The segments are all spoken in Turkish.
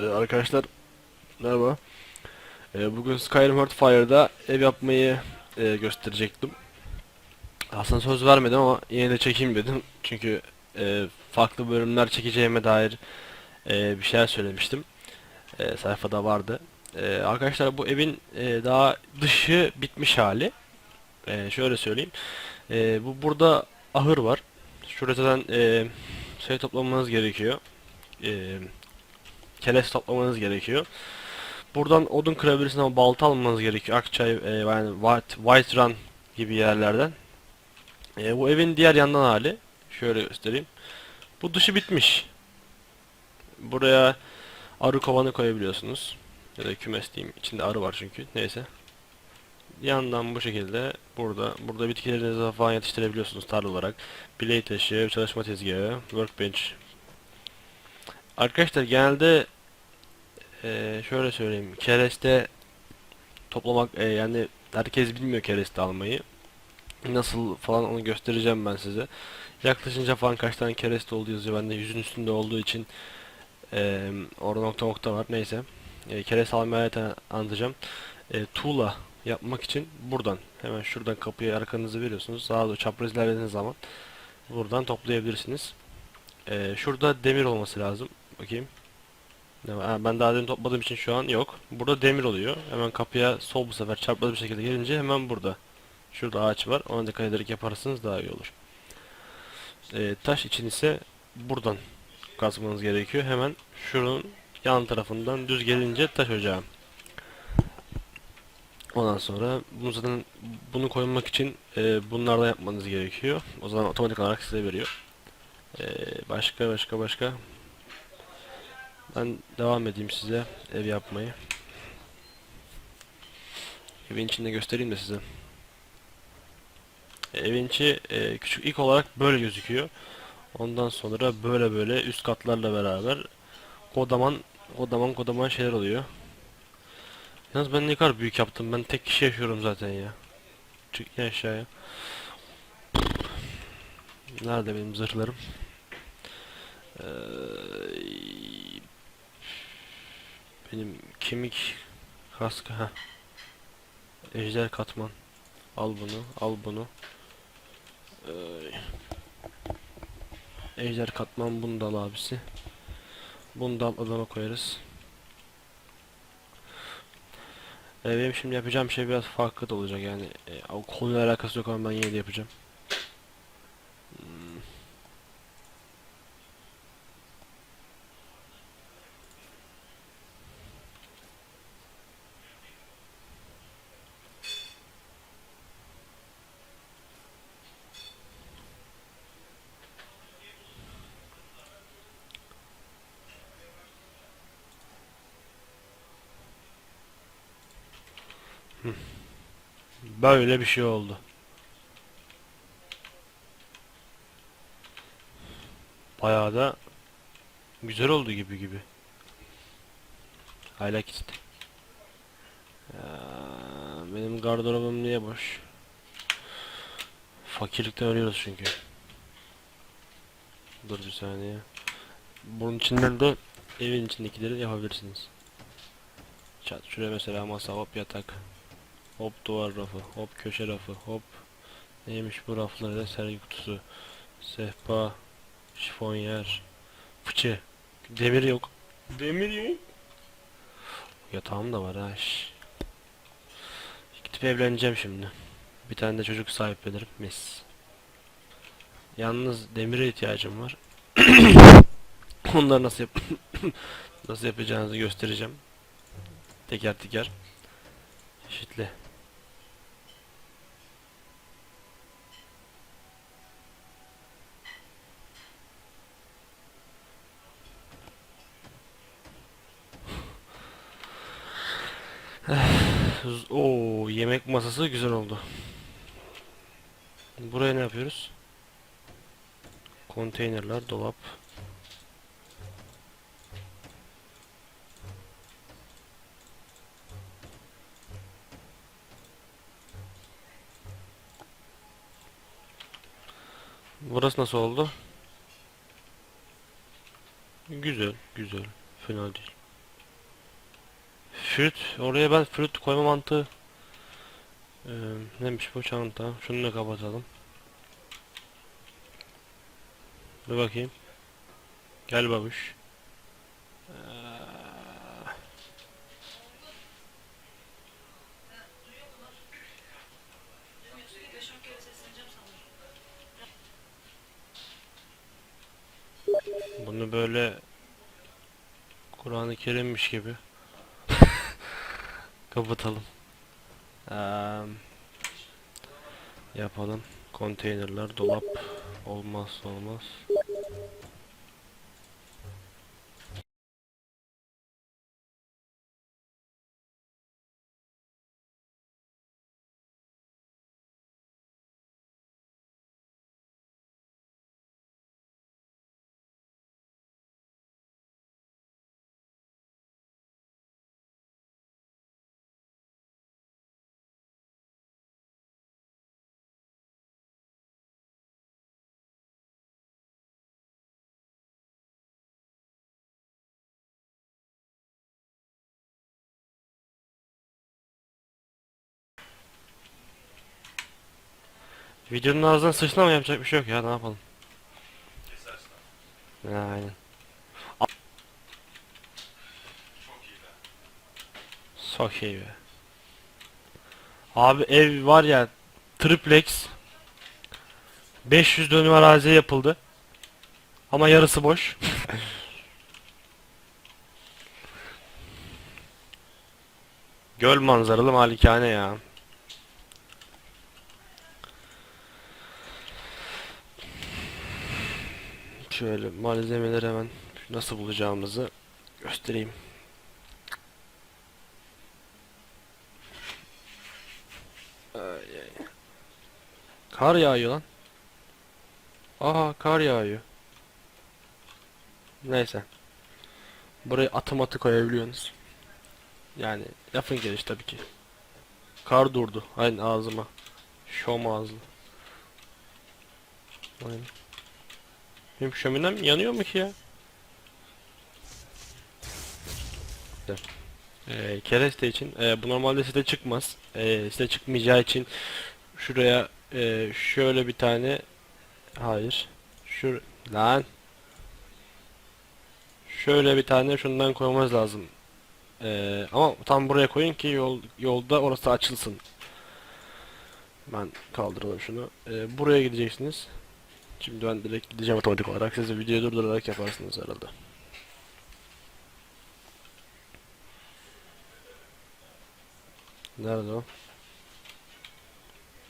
Ee, arkadaşlar merhaba. Ee, bugün Skyrim Heartfire'da ev yapmayı e, gösterecektim. Aslında söz vermedim ama yine de çekeyim dedim. Çünkü e, farklı bölümler çekeceğime dair e, bir şeyler söylemiştim. E, sayfada vardı. E, arkadaşlar bu evin e, daha dışı bitmiş hali. E, şöyle söyleyeyim. E, bu burada ahır var. Şurada zaten e, şey toplamanız gerekiyor. E, keles toplamanız gerekiyor. Buradan odun kırabilirsiniz ama balta almanız gerekiyor. Akçay, e, yani White, White Run gibi yerlerden. E, bu evin diğer yandan hali. Şöyle göstereyim. Bu dışı bitmiş. Buraya arı kovanı koyabiliyorsunuz. Ya da kümes diyeyim. İçinde arı var çünkü. Neyse. Yandan bu şekilde burada burada bitkilerinizi falan yetiştirebiliyorsunuz tarla olarak. Biley taşı, çalışma tezgahı, workbench. Arkadaşlar genelde eee, şöyle söyleyeyim. Kereste toplamak eee, yani herkes bilmiyor kereste almayı. Nasıl falan onu göstereceğim ben size. Yaklaşınca falan kaç tane kereste olduğu yazıyor. Bende yüzün üstünde olduğu için eee orada nokta nokta var. Neyse. E, kereste almayı ta- anlatacağım. E, tuğla yapmak için buradan hemen şuradan kapıyı arkanızı veriyorsunuz. Sağa doğru çapraz ilerlediğiniz zaman buradan toplayabilirsiniz. E, şurada demir olması lazım. Bakayım. Ha, ben daha demin topladığım için şu an yok. Burada demir oluyor. Hemen kapıya sol bu sefer çarpmalı bir şekilde gelince hemen burada. Şurada ağaç var. Ona dikkat ederek yaparsanız daha iyi olur. E, taş için ise buradan kazmanız gerekiyor. Hemen şunun yan tarafından düz gelince taş ocağı. Ondan sonra bunu zaten bunu koymak için e, bunlardan yapmanız gerekiyor. O zaman otomatik olarak size veriyor. E, başka başka başka. Ben devam edeyim size ev yapmayı. Evin içinde göstereyim de size. Evin içi e, küçük ilk olarak böyle gözüküyor. Ondan sonra böyle böyle üst katlarla beraber kodaman kodaman kodaman şeyler oluyor. Yalnız ben ne kadar büyük yaptım. Ben tek kişi yaşıyorum zaten ya. Çık ya aşağıya. Nerede benim zırhlarım? Ee, benim kemik kaskı ha. Ejder katman. Al bunu, al bunu. Ee, ejder katman bunu da al abisi. Bunu da al adama koyarız. E, benim şimdi yapacağım şey biraz farklı da olacak yani e, konuyla alakası yok ama ben yine de yapacağım. Böyle bir şey oldu. Bayağı da güzel oldu gibi gibi. I like it. Benim gardırobum niye boş? Fakirlikten ölüyoruz çünkü. Dur bir saniye. Bunun içinden de evin içindekileri yapabilirsiniz. Çat şuraya mesela masa hop yatak. Hop duvar rafı, hop köşe rafı, hop neymiş bu raflarda sergi kutusu, sehpa, şifonyer, fıçı, demir yok. Demir yok. Yatağım da var ha. Gidip evleneceğim şimdi. Bir tane de çocuk sahiplenirim. Mis. Yalnız demire ihtiyacım var. Onları nasıl yap nasıl yapacağınızı göstereceğim. Teker teker. Eşitle. Oo, yemek masası güzel oldu. Buraya ne yapıyoruz? Konteynerler, dolap. Burası nasıl oldu? Güzel, güzel. Fena değil. Fruit. Oraya ben fruit koyma mantığı. Ee, neymiş bu çanta? Şunu da kapatalım. Dur bakayım. Gel babuş. Bunu böyle Kur'an-ı Kerim'miş gibi kapatalım. Eee, yapalım. Konteynerler, dolap olmazsa olmaz. Videonun ağzından sıçtın ama yapacak bir şey yok ya ne yapalım. Aynen. A- Çok iyi be. Abi ev var ya triplex 500 dönüm arazi yapıldı. Ama yarısı boş. Göl manzaralı malikane ya. Şöyle malzemeleri hemen nasıl bulacağımızı göstereyim. Kar yağıyor lan. Aha kar yağıyor. Neyse. Buraya atım atı koyabiliyorsunuz. Yani lafın gelişi tabii ki. Kar durdu. Aynen ağzıma. Şom ağzı. Aynen. Benim şöminem yanıyor mu ki ya? Ee, kereste için e, bu normalde site çıkmaz. E, site çıkmayacağı için şuraya e, şöyle bir tane hayır şu lan şöyle bir tane şundan koymamız lazım. E, ama tam buraya koyun ki yol yolda orası açılsın. Ben kaldıralım şunu. E, buraya gideceksiniz. Şimdi ben direkt gideceğim otomatik olarak. Siz de videoyu durdurarak yaparsınız herhalde. Nerede o?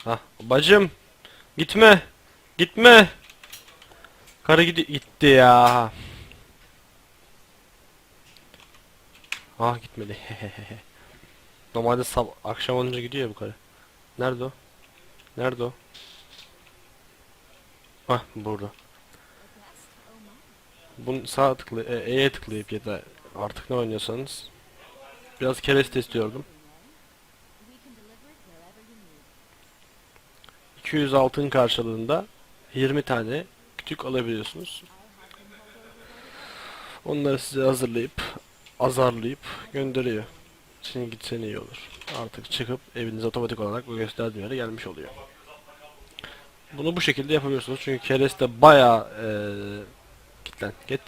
Hah, bacım. Gitme. Gitme. Karı gidi gitti ya. Ah gitmedi. Normalde sab akşam olunca gidiyor ya bu karı. Nerede o? Nerede o? Hah burada. Bunu sağ tıkla e, E'ye tıklayıp ya da artık ne oynuyorsanız biraz kereste istiyordum. 200 altın karşılığında 20 tane kütük alabiliyorsunuz. Onları size hazırlayıp azarlayıp gönderiyor. Senin gitsen iyi olur. Artık çıkıp evinize otomatik olarak bu gösterdiğim yere gelmiş oluyor. Bunu bu şekilde yapabiliyorsunuz çünkü kereste bayağı eee Git lan git.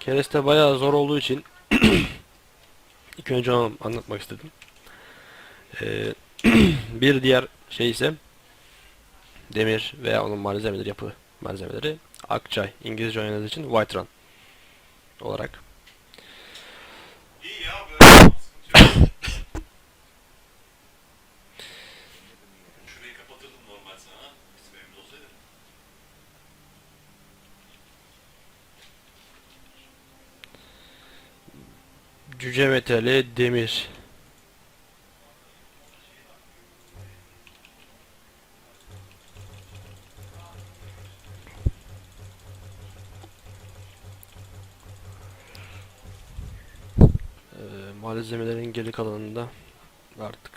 Kereste bayağı zor olduğu için ilk önce onu anlatmak istedim. Ee, bir diğer şey ise demir veya onun malzemeleri yapı malzemeleri Akçay İngilizce oynadığınız için White Run olarak. Cüce metali demir. Ee, malzemelerin geri kalanında artık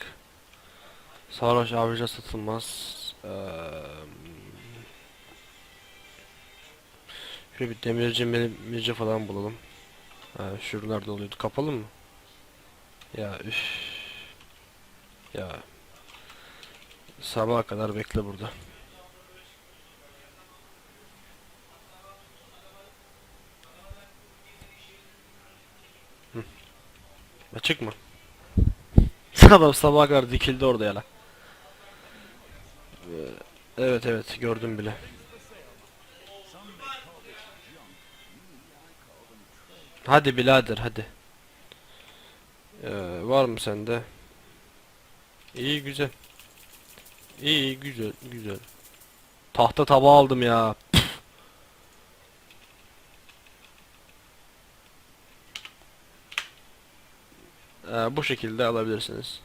sarhoş abica satılmaz. Ee, şöyle bir demirci demirci falan bulalım. Ha, şuralarda oluyordu. Kapalı mı? Ya üf. Ya. Sabaha kadar bekle burada. Hı. Açık mı? Adam sabaha kadar dikildi orada ya lan. Ee, Evet evet gördüm bile. Hadi birader hadi. Ee, var mı sende? İyi güzel. İyi güzel güzel. Tahta tabağı aldım ya. Püf. Ee, bu şekilde alabilirsiniz.